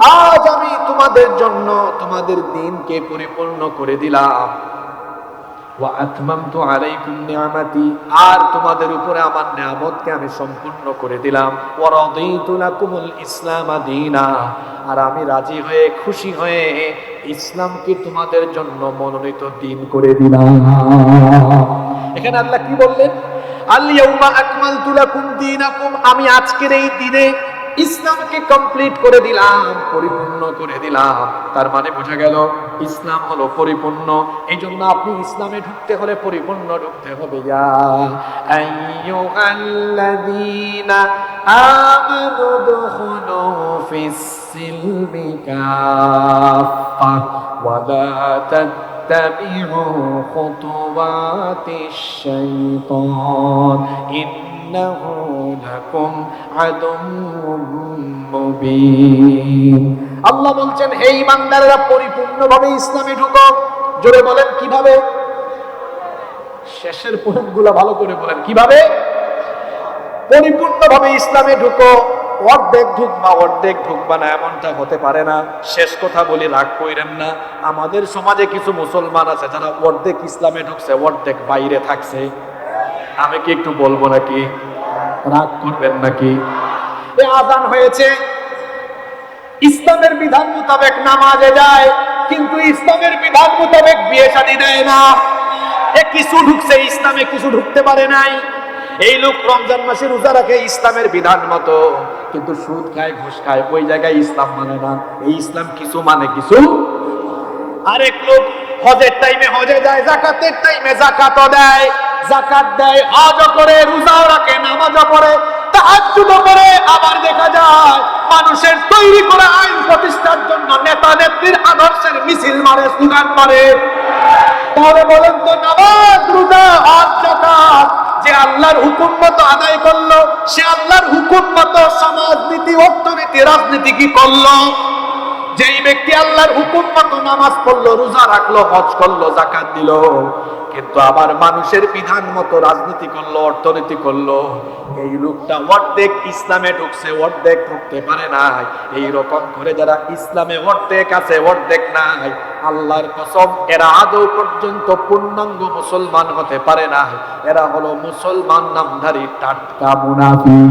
আজ আমি তোমাদের জন্য তোমাদের দিনকে পরিপূর্ণ করে দিলাম। আর তোমাদের উপরে আমার নিয়ামতকে আমি সম্পূর্ণ করে দিলাম। ইসলাম আর আমি রাজি হয়ে খুশি হয়ে ইসলামকে তোমাদের জন্য মনোনীত দিন করে দিলাম। এখানে আল্লাহ কি বললেন? আল ইয়াউমা আকমালতু লাকুম দীনাকুম, আমি আজকের এই দিনে ইসলামকে কমপ্লিট করে দিলাম, পরিপূর্ণ করে দিলাম। তার মানে বোঝা গেল, ইসলাম হলো পরিপূর্ণ। এই জন্য আপনি ইসলামে ঢুকতে হলে পরিপূর্ণ ঢুকতে হবে। আইয়ুহাল্লাযীনা আমানু দুখুলু ফিস-সিলমি কাফা ওয়া লা تتبعوا خطوات الشيطان إنه لكم عدو মুবিন আল্লাহ বলছেন হে ইমানদাররা পরিপূর্ণভাবে ইসলামে ঢুকো জোরে বলেন কিভাবে শেষের পয়েন্টগুলো ভালো করে বলেন কিভাবে পরিপূর্ণভাবে ইসলামে ঢুকো অর্ধেক ঢুকবা অর্ধেক ঢুকবা না, এমনটা হতে পারে না। শেষ কথা বলি, রাগ কইরেন না। আমাদের সমাজে কিছু মুসলমান আছে, যারা অর্ধেক ইসলামে ঢুকছে, অর্ধেক বাইরে থাকছে। আমি কি একটু বলব নাকি? রাগ করবেন নাকি? এ আজান হয়েছে। ইসলামের বিধান মোতাবেক নামাজে যায়, কিন্তু ইসলামের বিধান মোতাবেক বিয়ে শাদী দেয় না। কিছু ঢুকছে, ইসলামে কিছু ঢুকতে পারে নাই। এই লোক রমজান মাসে রোজা রাখে ইসলামের বিধান মতো। কিন্তু সুদ খায়, ঘুষ খায়, ওই জায়গায় ইসলাম মানে না। এই ইসলাম কিছু মানে কিছু? আরেক লোক হজের টাইমে হজে যায়, জাকাতের টাইমে জাকাতও দেয়। জাকাত দেয় হজও করে, রোজাও রাখে, নামাজও পড়ে, তাহাজ্জুদও করে, আবার দেখা যায় মানুষের তৈরি করা আইন প্রতিষ্ঠার জন্য নেতা নেত্রীর আদর্শের মিছিল মারে, স্লোগান মারে। তাহলে বলেন তো, নামাজ, রোজা হজ জাকাত যে আল্লাহর হুকুম মতো আদায় করল, সে আল্লাহর হুকুম মতো সমাজনীতি অর্থনীতি, রাজনীতি কি করল? যেই ব্যক্তি আল্লাহর হুকুম মতো নামাজ পড়ল, রোজা রাখল, হজ করল জাকাত দিল। কিন্তু আবার মানুষের বিধান মতো রাজনীতি করল, অর্থনীতি করল, এই লোকটা অর্ধেক ইসলামে ঢুকছে, অর্ধেক ঢুকতে পারে নাই। এই রকম করে যারা ইসলামে অর্ধেক আছে, অর্ধেক নাই, আল্লাহর কসম, এরা আদৌ পর্যন্ত পূর্ণাঙ্গ মুসলমান হতে পারে না এরা হলো মুসলমান নামধারী টাটকা মুনাফিক।